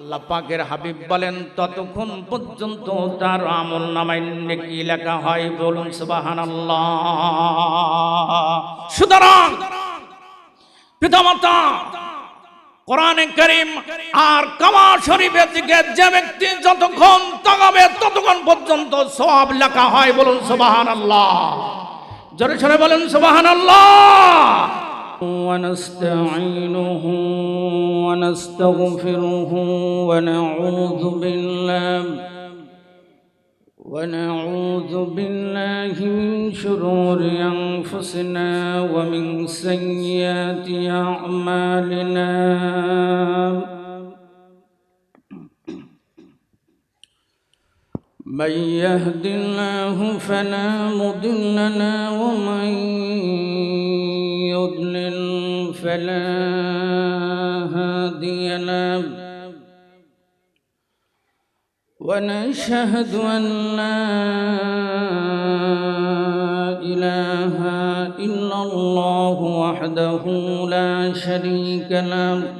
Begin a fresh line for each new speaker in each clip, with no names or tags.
আল্লাহ পাকের হাবিব বলেন, ততক্ষণ পর্যন্ত তার আমল নামায় নেকি লেখা হয় বলুন, সুবহানাল্লাহ। সুতরাং পিতামাতা কোরআনে করিম আর কামা শরীফের দিকে যে ব্যক্তি যতক্ষণ তাকাবে, ততক্ষণ পর্যন্ত সব লেখা হয় বলুন, সুবহানাল্লাহ। জোরে সরে বলুন, সুবহানাল্লাহ। ونستعينه ونستغفره ونعوذ بالله ونعوذ بالله من شرور أنفسنا ومن سيئات أعمالنا. من يهد الله فلا مضل له ومن يضلل فلا هادي له. ونشهد أن لا إله إلا الله وحده لا شريك له.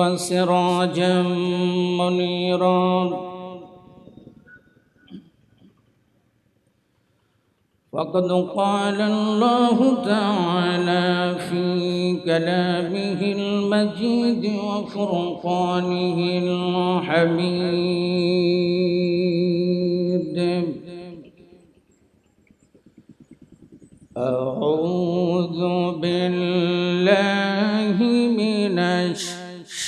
وسراجا منيرا. فقد قال الله تعالى في كلامه المجيد وفرقانه الحميد. أعوذ بالله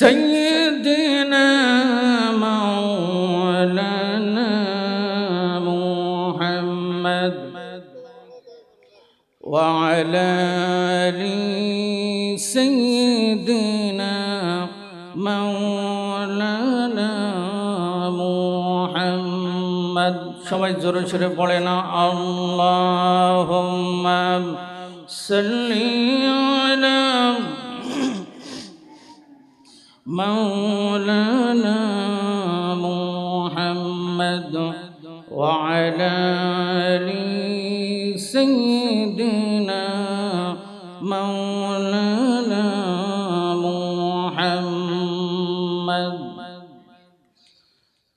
سيدنا مولانا محمد وعلى آل سيدنا مولانا محمد সবাই জোরে সরে পড়ে না আল্লাহুম্মা সাল্লি مولانا محمد وعلى آل سيدنا مولانا محمد.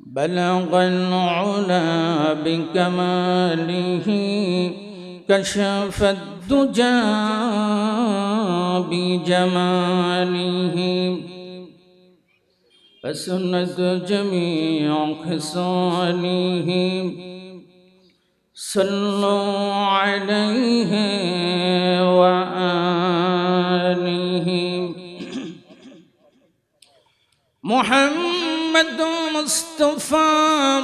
بلغ العلا بكماله كشف الدجى بجماله. فسند جميع خصالهم صلوا عليه وآله. محمد مصطفى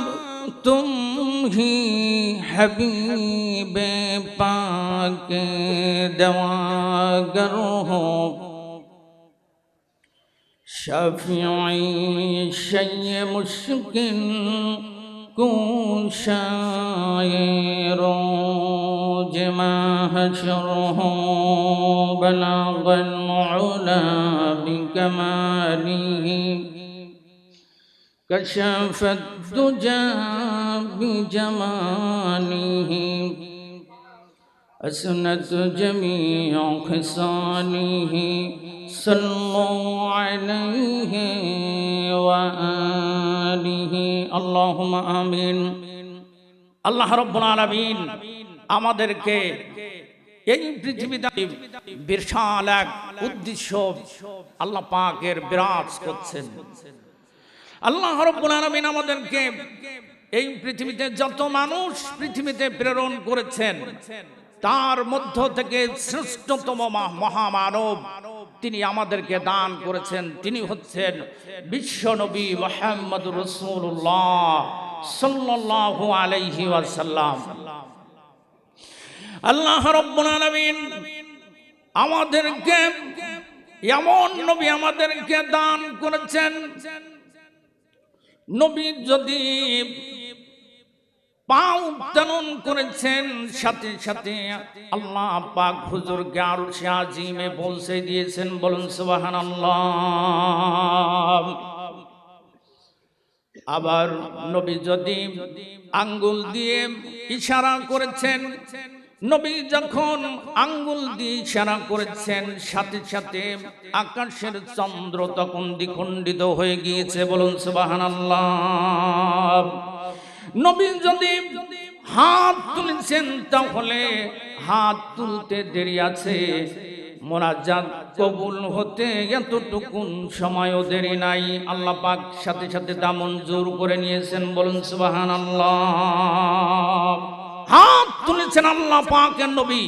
تمهي حبيب حبیب پاک دواگر ہو شافعي شيء مشك كون شاير
جما هجره بلغ العلا بكماله. كشف الدجى بجماله. أسنت جميع خصاله. صلوا عليه وآله اللهم آمين
আল্লাহ রব্বুল আলামিন আমাদেরকে এই পৃথিবীতে বিশাল এক উদ্দেশ্য আল্লাহ পাকের বিরাজ করছেন আল্লাহ রব্বুল আলামিন আমাদেরকে এই পৃথিবীতে যত মানুষ পৃথিবীতে প্রেরণ করেছেন তার মধ্য থেকে শ্রেষ্ঠতম মা- মহামানব তিনি আমাদেরকে দান করেছেন। তিনি হচ্ছেন বিশ্বনবী মোহাম্মদ রসুল্লাহ সাল্লাল্লাহু আলাইহি ওয়াসাল্লাম। আল্লাহ রব্বুল আলামিন আমাদেরকে, এমন নবী আমাদেরকে দান করেছেন। নবী যদি পা উত্তোলন করেছেন, সাথে সাথে আল্লাহ পাক হুজুরকে আরও আজিমে পৌঁছে দিয়েছেন, বলুন সুবাহান আবার নবী যদি আঙ্গুল দিয়ে ইশারা করেছেন, নবী যখন আঙ্গুল দিয়ে ইশারা করেছেন, সাথে সাথে আকাশের চন্দ্র তখন দ্বিখণ্ডিত হয়ে গিয়েছে, বলুন সুবাহান নবী যদি হাত তুলেছেন তাহলে হাত তুলতে দেরি আছে। মোনাজাত কবুল হতে এতটুকুন সময়ও দেরি নাই। আল্লাহ পাক সাথে সাথে তা মঞ্জুর করে নিয়েছেন, বলুন সুবাহান আল্লাহ হাত তুলেছেন আল্লাহ পাকের নবী।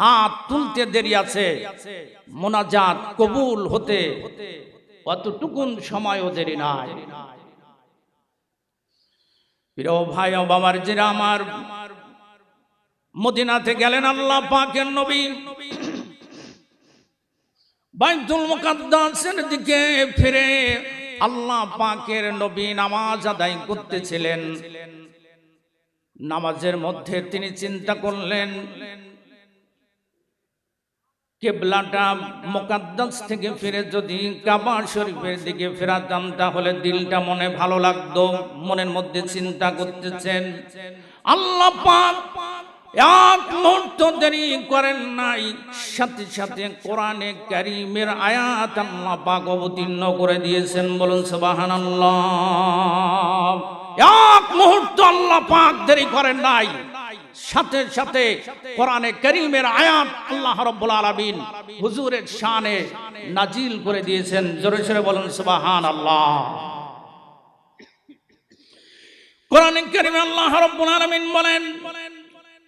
হাত তুলতে দেরি আছে। মোনাজাত কবুল হতে অতটুকুন সময়ও দেরি নাই। প্রিয় ভাই বাবার জিরা আমার, মদিনাতে গেলেন আল্লাহ পাকের নবী। বাইতুল মুকাদ্দাসের দিকে ফিরে আল্লাহ পাকের নবী নামাজ আদায় করতেছিলেন। নামাজের মধ্যে তিনি চিন্তা করলেন কেবলাটা মোকাদ্দাস থেকে ফিরে যদি কাবা শরীফের দিকে ফেরাতাম, তাহলে দিলটা মনে ভালো লাগতো, মনের মধ্যে চিন্তা করতেছেন। আল্লাহ পাক এক মুহূর্ত দেরি করেন নাই, সাথে সাথে কোরআনে কারিমের আয়াত আল্লাহ পাক অবতীর্ণ করে দিয়েছেন। বলুন, সুবহানাল্লাহ। এক মুহূর্ত আল্লাহ পাক দেরি করেন নাই সাথে সাথে কোরআনে করিমের আয়াত আল্লাহ রাব্বুল আলামিন হুজুরের শানে নাজিল করে দিয়েছেন জোরে জোরে বলুন সুবহানাল্লাহ কোরআনে করিমে আল্লাহ রাব্বুল আলামিন বলেন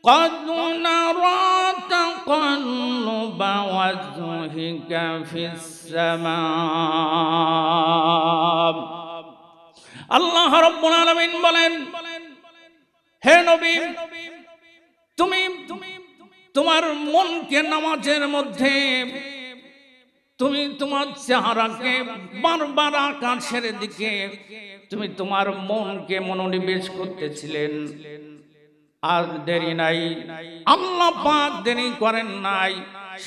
قد نرى تقلب وجهك في السماء আল্লাহ রব্বুল আলামিন বলেন হে নবী তুমি তোমার মনকে নামাজের মধ্যে, তুমি তোমার চেহারাকে বারবার আকাশের দিকে, তুমি তোমার মনকে মনোনিবেশ করতেছিলেন। আর দেরি নাই। আল্লাহ পাক দেরি করেন নাই।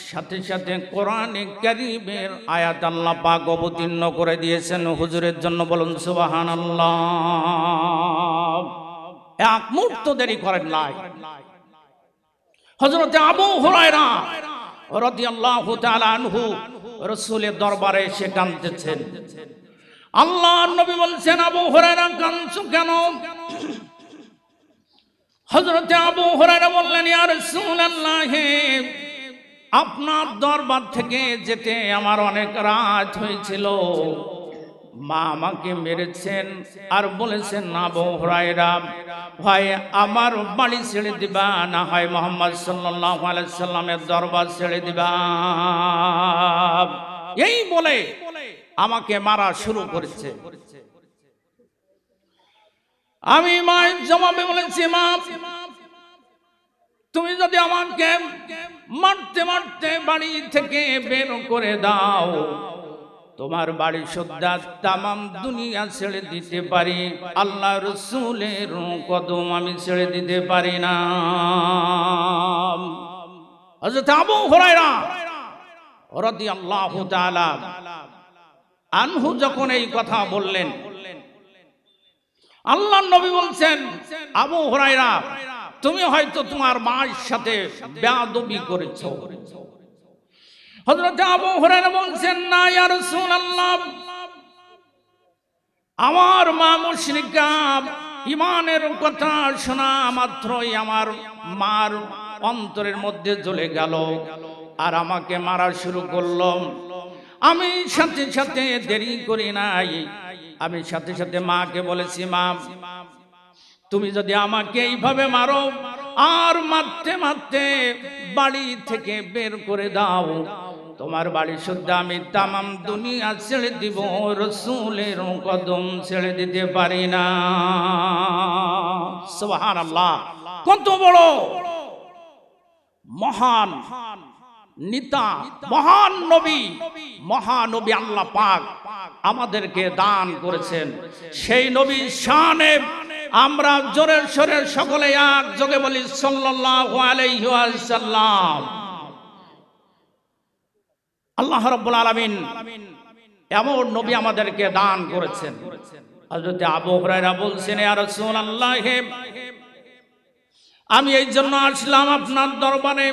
সাথে সাথে কোরআনে কারিমের আয়াত আল্লাহ পাক অবতীর্ণ করে দিয়েছেন। হুজুরের জন্য বলুন সুবাহান আল্লাহ এক মুহূর্ত দেরি করেন নাই। হজরতে আবু হুরায়রা রাদিয়াল্লাহু তাআলা আনহু রাসূলের দরবারে এসে কাঁদতেছেন। আল্লাহর নবী বলছেন, আবু হুরায়রা, কাঁদছো কেন? হজরতে আবু হুরায়রা বললেন, ইয়া রাসূলুল্লাহ, আপনার দরবার থেকে যেতে আমার অনেক রাত হয়েছিল। মা আমাকে মেরেছেন আর বলেছেন আবু হুরায়রা ভাই আমার বাড়ি ছেড়ে দিবা, না হয় মোহাম্মদ সাল্লাল্লাহু আলাইহি সাল্লামের দরবার ছেড়ে দিবা। এই বলে আমাকে মারা শুরু করেছে। আমি মায়ের জবাবে বলেছি, মা, তুমি যদি আমাকে মারতে মারতে বাড়ি থেকে বের করে দাও তোমার বাড়ি শ্রদ্ধা তামাম দুনিয়া ছেড়ে দিতে পারি। আল্লাহ রসুলের কদম আমি ছেড়ে দিতে পারি না। হযরত আবু হুরায়রা আনহু যখন এই কথা বললেন আল্লাহ নবী বলছেন, আবু হুরায়রা, তুমি হয়তো তোমার মায়ের সাথে বেয়াদবি করেছ। আমার মা মুশরিকা ইমানের কথা শোনা মাত্রই আমার মার অন্তরের মধ্যে জ্বলে গেল আর আমাকে মারা শুরু করল। আমি সাথে সাথে দেরি করি নাই। আমি সাথে সাথে মাকে বলেছি, মা, তুমি যদি আমাকে এইভাবে মারো আর মারতে মারতে বাড়ি থেকে বের করে দাও। তোমার বাড়ি শুদ্ধ আমি তামাম দুনিয়া ছেড়ে দিব, রসুলের কদম ছেড়ে দিতে পারি না। কত বড় মহান নিতা, মহান নবী, মহানবী আল্লাহ পাক আমাদেরকে দান করেছেন। সেই নবী শানে আমরা জোরের সোরের সকলে এক যোগে বলি ওয়াসাল্লাম। আল্লাহ রাব্বুল আলামিন এমন নবী আমাদেরকে দান করেছেন। আবু বলছেন আমি এই জন্য আসলাম আপনার দরবারে।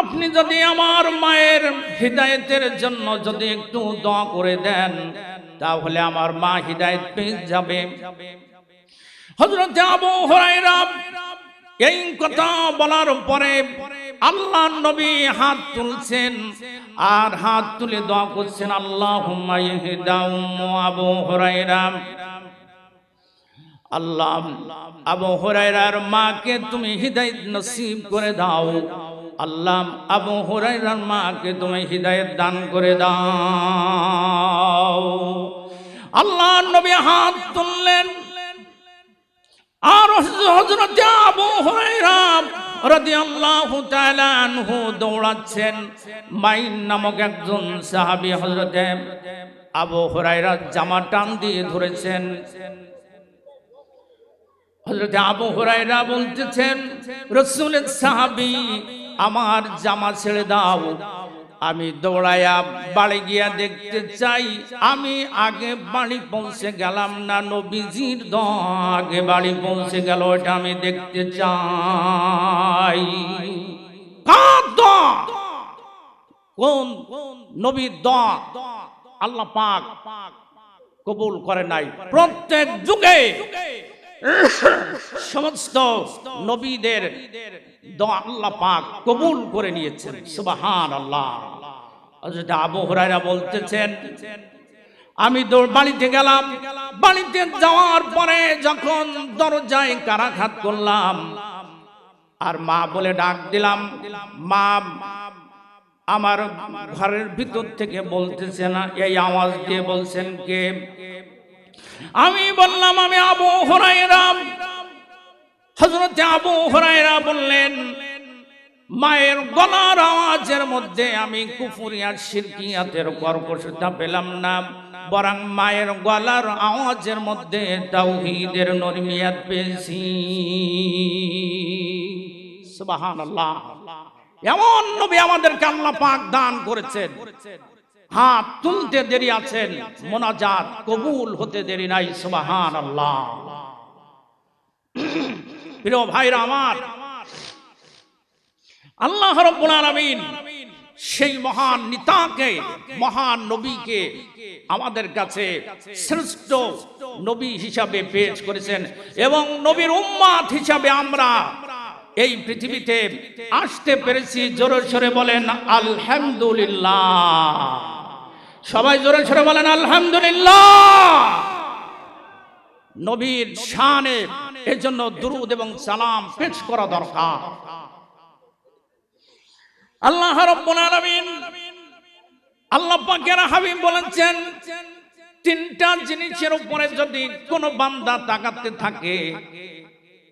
আপনি যদি আমার মায়ের হৃদায়তের জন্য যদি একটু দোয়া করে দেন, তাহলে আমার মা হৃদায়ত পেয়ে যাবে। হযরত আবু হুরায়রা, এই কথা বলার পরে আল্লাহ নবী হাত তুলছেন আর হাত তুলে দোয়া করছেন উম্মু আবু হুরায়রা। আল্লাহ আবু হুরায়রার মাকে তুমি হৃদায়ত নসিব করে দাও। আল্লাহ আবু হুরায়রার মাকে তুমি হৃদায়ত দান করে দাও। আল্লাহ নবী হাত তুললেন। আর হযরত আবু হুরায়রা রাদিয়াল্লাহু তাআলা আনহু দৌড়াচ্ছেন। মাইন নামক একজন সাহাবী হযরত আবু হুরায়রা জামা টান দিয়ে ধরেছেন। হযরত আবু হুরায়রা বলতেছেন, রাসূলের সাহাবী, আমার জামা ছেড়ে দাও। আমি দৌড়াইয়া বাড়ি গিয়া দেখতে চাই। আমি আগে বাড়ি পৌঁছে গেলাম না, নবীজির দ আগে বাড়ি পৌঁছে গেল এটা আমি দেখতে চাই? কোন নবীর আল্লাহ পাক কবুল করে নাই। প্রত্যেক যুগে সমস্ত নবীদের আল্লাহ পাক কবুল করে নিয়েছেন। সুবাহান আল্লাহ হুরায়রা বলতেছেন, আমি বাড়িতে গেলাম। বাড়িতে যাওয়ার পরে যখন দরজায় কারাঘাত করলাম, আর মা বলে ডাক দিলাম, মা, আমার ঘরের ভিতর থেকে বলতেছে না, এই আওয়াজ দিয়ে বলছেন কে? আমি বললাম, আমি আবু হুরায়রা। হযরত আবু হুরায়রা বললেন, মায়ের গলার আওয়াজের মধ্যে আমি কুফুরিয়ার শিরকিয়াতের কর্কশতা পেলাম না, বরং মায়ের গলার আওয়াজের মধ্যে তাওহীদের নরমিয়াত পেয়েছি। সুবহানাল্লাহ। এমন নবী আমাদেরকে আল্লাহ পাক দান করেছেন। হাত তুলতে দেরি আছেন, মোনাজাত কবুল হতে দেরি নাই সুবাহান আল্লাহ প্রিয় ভাইরা আমার, আল্লাহ রব্বুল আলামিন সেই মহান নিতাকে, মহান নবীকে আমাদের কাছে শ্রেষ্ঠ নবী হিসাবে পেশ করেছেন এবং নবীর উম্মাত হিসাবে আমরা এই পৃথিবীতে আসতে পেরেছি। জোরে সরে বলেন, আলহামদুলিল্লাহ। সবাই জোরে সরে বলেন, আলহামদুলিল্লাহ। নবীর শানে এর জন্য দুরুদ এবং সালাম পেশ করা দরকার। আল্লাহ রাব্বুল আলামিন আল্লাহ পাকের হাবিব বলেছেন, তিনটা জিনিসের উপরে যদি কোনো বান্দা তাকাতে থাকে,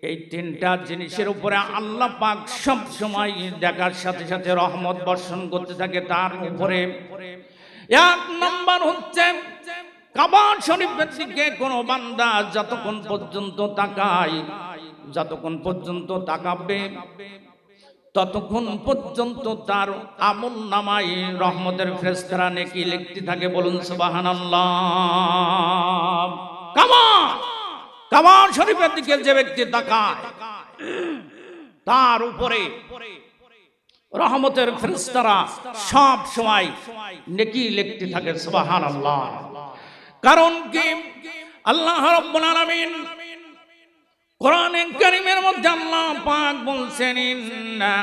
এই তিনটা জিনিসের উপরে আল্লাহ পাক সব সময় দেখার সাথে সাথে রহমত বর্ষণ করতে থাকে, তার উপরে এক নম্বর হচ্ছে, কাবার শরীফের দিকে কোনো বান্দা যতক্ষণ পর্যন্ত তাকায়, যতক্ষণ পর্যন্ত তাকাবে, ততক্ষণ পর্যন্ত তার আমল নামাই রহমতের ফেরেশতারা নেকি লিখতে থাকে বলুন সুবহানাল্লাহ। কামান কামান শরীফের দিকে যে ব্যক্তি তাকায়, তার উপরে রহমতের ফেরেশতারা সব সময় নেকি লিখতে থাকে, সুবহানাল্লাহ। কারণ কি? আল্লাহ রাব্বুল আলামিন কোরআনে কারীমের মধ্যে আল্লাহ পাক বলছেন, ইন্না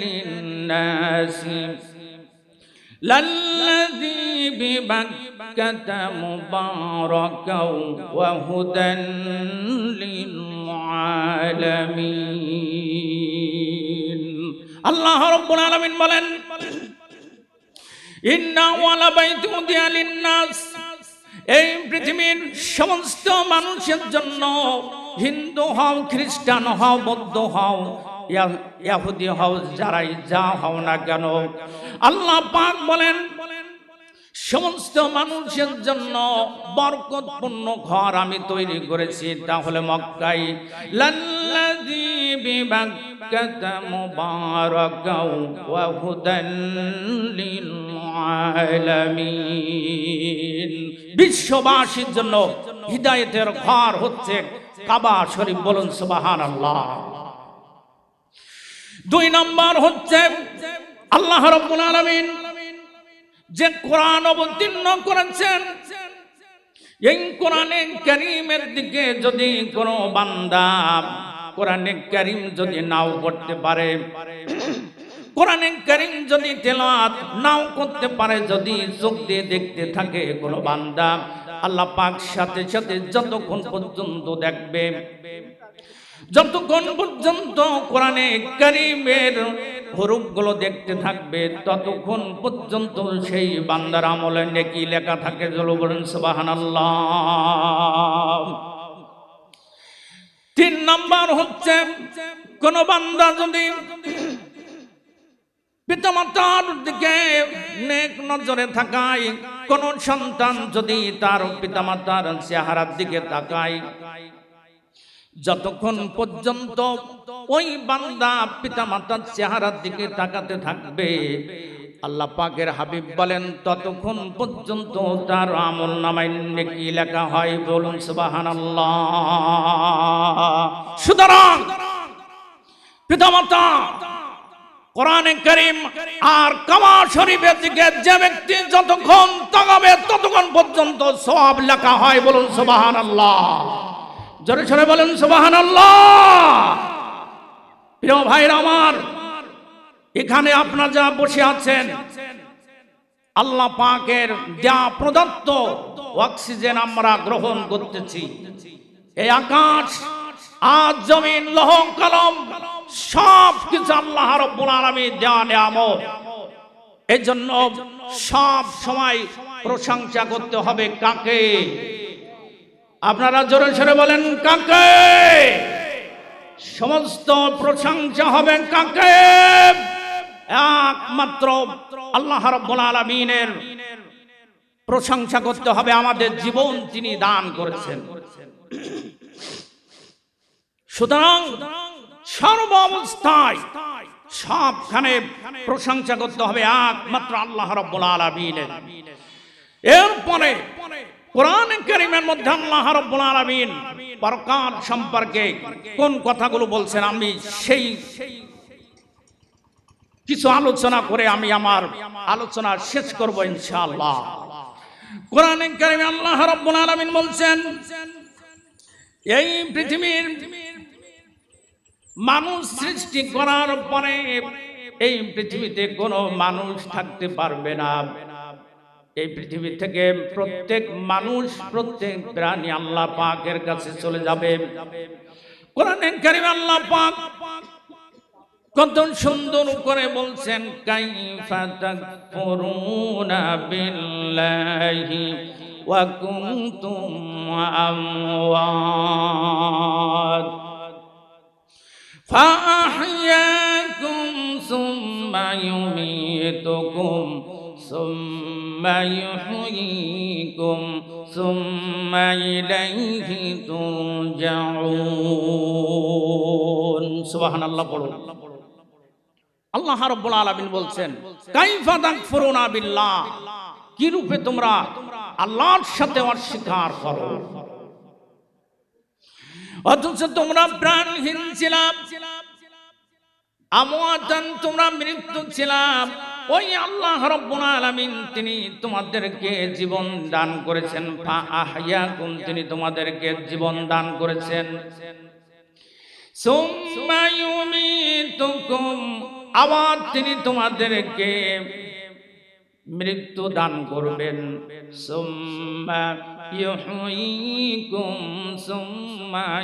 লিন-নাসি। للذي ببكة مباركا وهدى للعالمين الله رب العالمين বলেন ইন্না ওয়ালা বাইতু উদিয়া লিন-নাস এই পৃথিবীর সমস্ত মানুষের জন্য হিন্দু হও খ্রিস্টান হও বৌদ্ধ হও ইয়া- ইয়াহুদি হও, যারাই যা হও না কেন। আল্লাহ পাক বলেন, সমস্ত মানুষের জন্য বরকতপূর্ণ ঘর আমি তৈরি করেছি, তাহলে মক্কাই লাল্লাযী বিবাক্কাতা মুবারাকাও ওয়া বিশ্ববাসীর জন্য হিদায়েতের ঘর হচ্ছে কাবা শরীফ বলুন, সুবহানাল্লাহ। দুই নম্বর হচ্ছে আল্লাহ রাব্বুল আলামিন যে কোরআন অবতীর্ণ করেছেন, এই কোরআনে কারিমের দিকে যদি কোনো বান্দা কোরআনে কারিম যদি নাও করতে পারে, কোরআনে কারিম যদি তেলাওয়াত নাও করতে পারে, যদি চোখ দিয়ে দেখতে থাকে কোনো বান্দা, আল্লাহ পাক সাথে সাথে যতক্ষণ পর্যন্ত দেখবে যতক্ষণ পর্যন্ত কোরআনে কারিমের হরুফগুলো দেখতে থাকবে, ততক্ষণ পর্যন্ত সেই বান্দার আমলে নেকি লেখা থাকে জল বলেন সুবহানাল্লাহ। তিন নাম্বার হচ্ছে, কোন বান্দা যদি পিতামাতার দিকে নেক নজরে থাকায়, কোন সন্তান যদি তার পিতামাতার চেহারার দিকে তাকায় যতক্ষণ পর্যন্ত ওই বান্দা পিতা মাতার চেহারার দিকে তাকাতে থাকবে, আল্লাহ পাকের হাবিব বলেন, ততক্ষণ পর্যন্ত তার আমল নামায় নেকি লেখা হয়, বলুন সুবহানাল্লাহ। সুতরাং পিতামাতা, কোরআনে করিম আর কামা শরীফের দিকে যে ব্যক্তি যতক্ষণ তাকাবে, ততক্ষণ পর্যন্ত সব লেখা হয়, বলুন সুবহানাল্লাহ। জোরে সরে বলেন সুবাহান প্রিয় ভাইরা আমার, এখানে আপনারা যা বসে আছেন, আল্লাহ পাকের যা প্রদত্ত অক্সিজেন আমরা গ্রহণ করতেছি। এই আকাশ, আজ জমিন, লহ, কলম সব কিছু আল্লাহ রব্বুল আলামিন দেওয়া নিয়ামত। এই জন্য সব সময় প্রশংসা করতে হবে কাকে? আপনারা জোরে সরে বলেন, কাকে? সমস্ত প্রশংসা হবে কাকে? একমাত্র আল্লাহ রাব্বুল আলামিনের প্রশংসা করতে হবে আমাদের জীবন তিনি দান করেছেন। সুতরাং সর্ব অবস্থায় সবখানে প্রশংসা করতে হবে একমাত্র আল্লাহ রাব্বুল আলামিনের। এরপরে কোরআন কারিমের মধ্যে সম্পর্কে কোন কথাগুলো বলছেন? আমি সেই কিছু আলোচনা করে আমি আমার আলোচনা শেষ করব ইনশাআল্লাহ। কোরআন কারিমে আল্লাহ রাব্বুল আলামিন বলছেন, এই পৃথিবীর মানুষ সৃষ্টি করার পরে এই পৃথিবীতে কোনো মানুষ থাকতে পারবে না। এই পৃথিবী থেকে প্রত্যেক মানুষ প্রত্যেক প্রাণী আল্লাহ পাকের কাছে চলে যাবে কোরআনে কারিম আল্লাহ পাক কত সুন্দর করে বলছেন কাইফা তাকফুরুনা বিল্লাহি ওয়া কুনতুম আমওয়াত فأحياكم ثم يميتكم ثم يحييكم ثم إليه ترجعون সুবহানাল্লাহ পড়ুন আল্লাহ রাব্বুল আলামিন বলছেন কাইফা তাকফুরুনা বিল্লাহ কি রূপে তোমরা আল্লাহর সাথে অস্বীকার করো অথচ তোমরা প্রাণহীন ছিলাম আমওয়াতান তোমরা মৃত্যু ছিলাম ওই আল্লাহ রব্বুল আলামিন তিনি তোমাদেরকে জীবন দান করেছেন। ফা তিনি তোমাদেরকে জীবন দান করেছেন। আবার তিনি তোমাদেরকে মৃত্যু দান করবেন। সুম্মা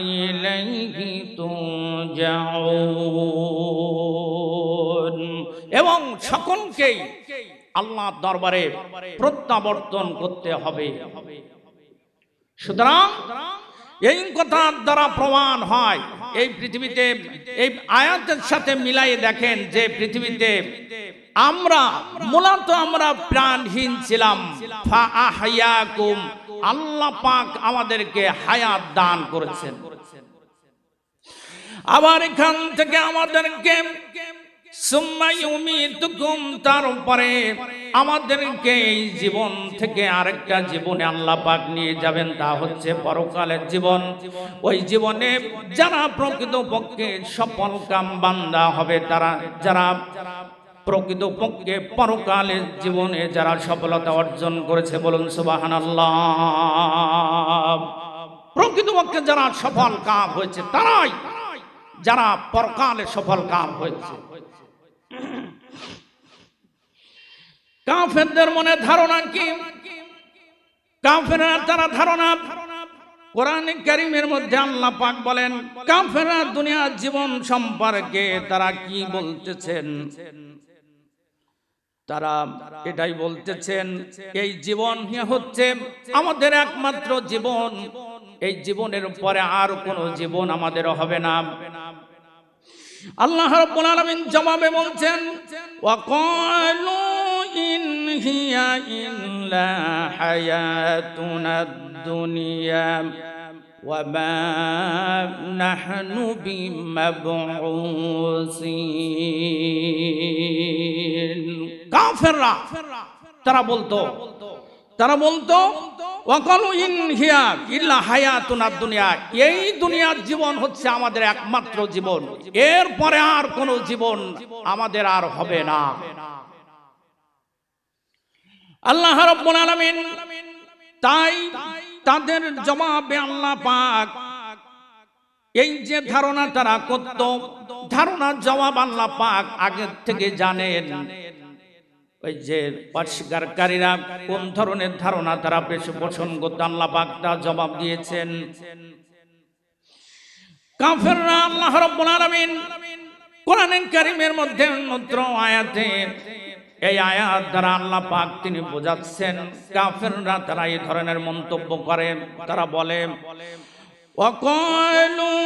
ইলাইহি তুরজাউন। এবং সকলকেই আল্লাহ দরবারে প্রত্যাবর্তন করতে হবে। সুতরাং এই কথার দ্বারা প্রমাণ হয়, এই পৃথিবীতে, এই আয়াতের সাথে মিলাই দেখেন যে পৃথিবীতে আমরা মূলত আমরা প্রাণহীন ছিলাম। আল্লাহ পাক আমাদেরকে হায়াত দান করেছেন। আবার এখান থেকে আমাদেরকে তারপরে আমাদেরকে এই জীবন থেকে আরেকটা জীবনে আল্লাহ পাক নিয়ে যাবেন, তা হচ্ছে পরকালের জীবন। ওই জীবনে যারা প্রকৃত পক্ষে সফল কাম বান্দা হবে, তারা যারা প্রকৃত পক্ষে পরকালের জীবনে যারা সফলতা অর্জন করেছে, বলুন সুবাহান আল্লাহ প্রকৃত পক্ষে যারা সফল কাম হয়েছে, তারাই যারা পরকালে সফল কাম হয়েছে। কাফেরদের মনে ধারণা কি? কাফেররা তারা ধারণা? কোরআন কারিমের মধ্যে আল্লাহ পাক বলেন, কাফেররা দুনিয়ার জীবন সম্পর্কে তারা কি বলতেছেন? তারা এটাই বলতেছেন, এই জীবন হচ্ছে আমাদের একমাত্র জীবন। এই জীবনের পরে আর কোনো জীবন আমাদের হবে না। আল্লাহ রাব্বুল আলামিন জবাবে বলছেন ওয়াকালু ইন হিয়া ইল্লা হায়াতুনা দুনিয়া وما نحن بمبعوثين কাফেররা তারা বলতো তারা বলতো ওয়াকালু ইন হিয়া ইল্লা হায়াতুনা দুনিয়া এই দুনিয়ার জীবন হচ্ছে আমাদের একমাত্র জীবন এর পরে আর কোনো জীবন আমাদের আর হবে না আল্লাহ রাব্বুল আলামিন তাই তাদের জবাবে আল্লাহ পাক এই যে ধারণা তারা করত, ধারণার জবাব আল্লাহ পাক আগে থেকে জানেন। ওই যে অস্বীকারীরা কোন ধরনের ধারণা তারা পেশ পোষণ করতে, আল্লাহ পাক তা জবাব দিয়েছেন। কাফেররা আল্লাহ রাব্বুল আলামিন কোরআন কারীমের মধ্যে অন্যত্র আয়াতে এই আয়াত দ্বারা আল্লাহ পাক তিনি বোঝাচ্ছেন কাফেররা তারা এই ধরনের মন্তব্য করে তারা বলে وقالوا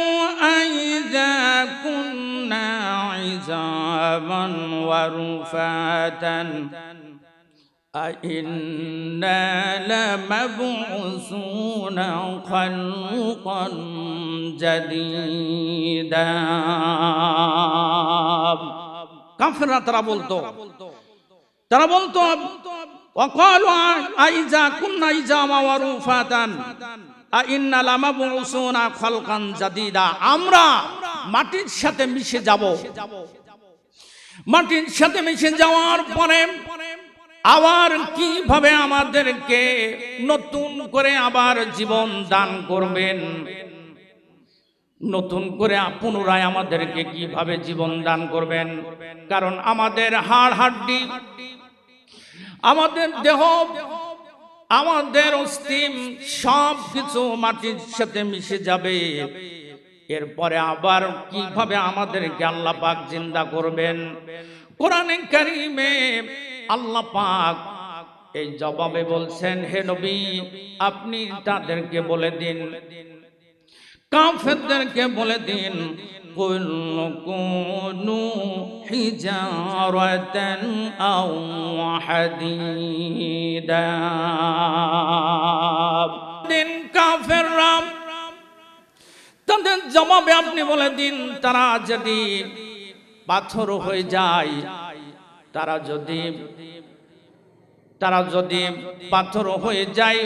أئذا كنا عظاما ورفاتا أئنا لمبعوثون خلقا جديدا কাফেররা তারা বলতো তারা বলতো, অকাল আইজা কুন্না ইজামা ওয়া রুফাতান আইন্না লামাবুসুনা খালকান জাদিদা। আমরা মাটির সাথে মিশে যাব। মাটির সাথে মিশে যাওয়ার পরে আবার কীভাবে আমাদেরকে নতুন করে আবার জীবন দান করবেন? নতুন করে পুনরায় আমাদেরকে কীভাবে জীবন দান করবেন? কারণ আমাদের হাড় হাড্ডি আমাদের দেহ, আমাদের অস্থিম সব কিছু মাটির সাথে মিশে যাবে। এরপরে আবার কীভাবে আমাদেরকে আল্লাহ পাক জিন্দা করবেন? কোরআনে কারিমে আল্লাহ পাক এই জবাবে বলছেন, হে নবী, আপনি তাদেরকে বলে দিন, কাফেরদেরকে বলে দিন কুল কুনু হিজারাতান আও হাদিদা দিন কাফেররা তাদের জবাবে আপনি বলে দিন, তারা যদি পাথর হয়ে যায়, তারা যদি তারা যদি পাথর হয়ে যায়,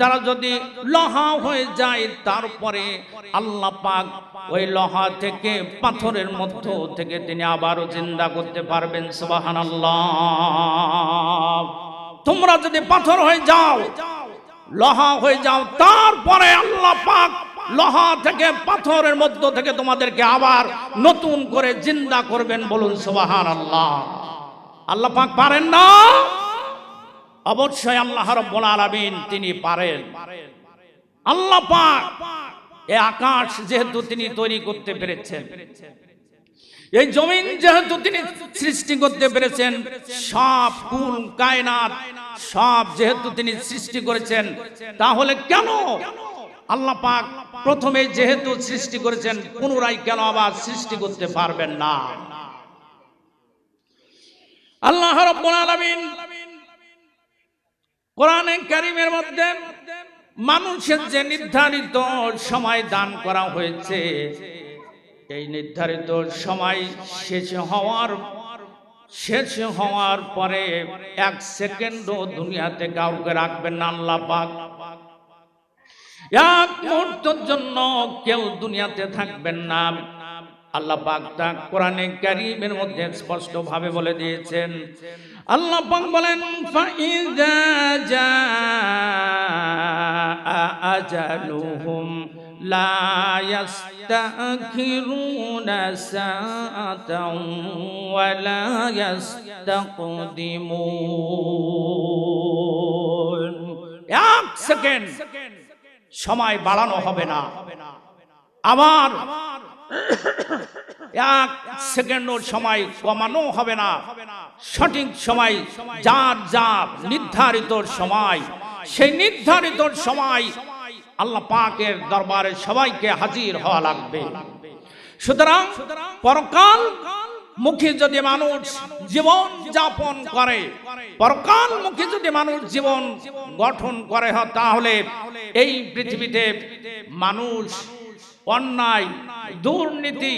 তারা যদি লোহা হয়ে যায়, তারপরে আল্লাহ পাক ওই লোহা থেকে পাথরের মধ্য থেকে তিনি আবারও চিন্তা করতে পারবেন সুবাহান তোমরা যদি পাথর হয়ে যাও, লোহা হয়ে যাও, তারপরে আল্লাহ পাক লোহা থেকে পাথরের মধ্য থেকে তোমাদেরকে আবার নতুন করে জিন্দা করবেন বলুন সুবাহান আল্লাহ আল্লাহ পাক পারেন না? অবশ্যই আল্লাহ রব্বুল আলামিন তিনি পারেন। আল্লাহ পাক এই আকাশ যেহেতু তিনি তৈরি করতে পেরেছেন, এই জমিন যেহেতু তিনি সৃষ্টি করতে পেরেছেন, সব কুল, কায়নাত, সব যেহেতু তিনি সৃষ্টি করেছেন, তাহলে কেন আল্লাহ পাক প্রথমে যেহেতু সৃষ্টি করেছেন, পুনরায় কেন আবার সৃষ্টি করতে পারবেন না? আল্লাহ রব্বুল আলামিন কোরআনে কারিমের মধ্যে মানুষের যে নির্ধারিত সময় দান করা হয়েছে, এই নির্ধারিত সময় শেষ হওয়ার শেষ হওয়ার পরে এক সেকেন্ডও দুনিয়াতে কাউকে রাখবেন না, আল্লাহ পাক। এক মুহূর্তের জন্য কেউ দুনিয়াতে থাকবেন না। আল্লাহ তা কোরআনে কারীমের মধ্যে স্পষ্ট ভাবে বলে দিয়েছেন। আল্লাহ বলেন আজালুহুম সেকেন্ড, সময় বাড়ানো হবে না। আবার এক সেকেন্ডের সময় কমানো হবে না। সঠিক সময়, যার যার নির্ধারিত সময়, সেই নির্ধারিত সময় আল্লাহ পাকের দরবারে সবাইকে হাজির হওয়া লাগবে। সুতরাং পরকাল মুখী যদি মানুষ জীবন যাপন করে, পরকাল মুখী যদি মানুষ জীবন গঠন করে, তাহলে এই পৃথিবীতে মানুষ অন্যায়, দুর্নীতি,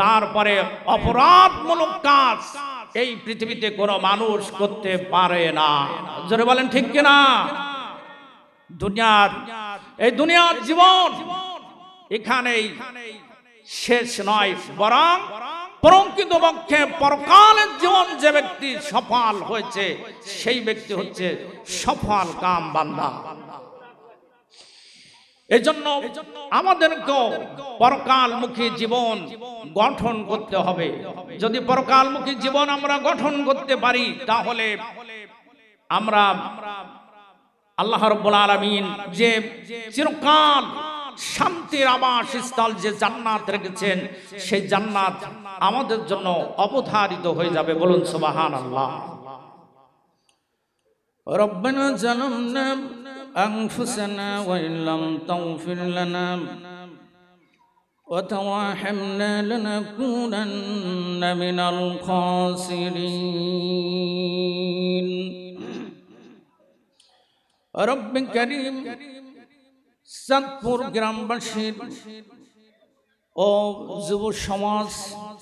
তারপরে অপরাধমূলক কাজ, এই পৃথিবীতে কোনো মানুষ করতে পারে না। জোরে বলেন, ঠিক কিনা? দুনিয়ার, এই দুনিয়ার জীবন এখানেই শেষ নয়, বরং প্রকৃত পক্ষে পরকালের জীবন যে ব্যক্তি সফল হয়েছে, সেই ব্যক্তি হচ্ছে সফল কাম বান্দা এজন্য আমাদেরকে পরকালমুখী জীবন গঠন করতে হবে। যদি পরকালমুখী জীবন আমরা গঠন করতে পারি, তাহলে আমরা আল্লাহ রব্বুল আলামিন যে চিরকাল শান্তির আবাস স্থল যে জান্নাত রেখেছেন, সেই জান্নাত আমাদের জন্য অবধারিত হয়ে যাবে বলুন সুবাহান আল্লাহ
রব্বানা জালামনা أنفسنا وإن لم تغفر لنا وترحمنا لنكونن من الخاسرين رب كريم সাতপুর গ্রামবাসীর ও যুব সমাজ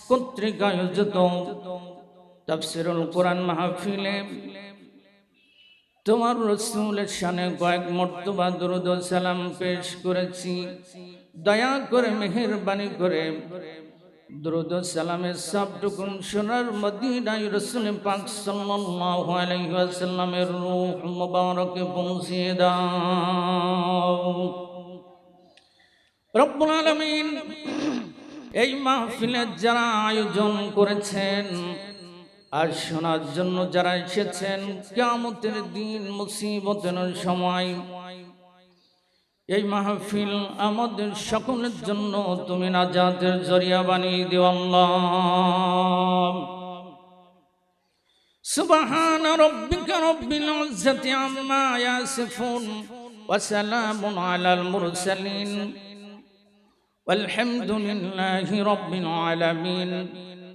কর্তৃক আয়োজিত তাফসিরুল কোরআন মাহফিলে তোমার রসুলের সানে কয়েক মর্তবা দরুদ সালাম পেশ করেছি। দয়া করে মেহেরবানি করে দরুদ সালামের সবটুকুন সোনার মদিনায় রসুল পাক সাল্লাল্লাহু আলাইহি ওয়াসাল্লামের রূহ মুবারকে পৌঁছিয়ে দাও। রব্বুল আলামিন, এই মাহফিলের যারা আয়োজন করেছেন আর শোনার জন্য যারা এসেছেন কেমতের দিন মুসিবতের সময় এই মাহফিল আমাদের সকলের জন্য তুমি নাজাতের জরিয়া বানিয়ে দিও আল্লাহ سبحان ربك رب العزة عما يصفون وسلام على المرسلين والحمد لله رب العالمين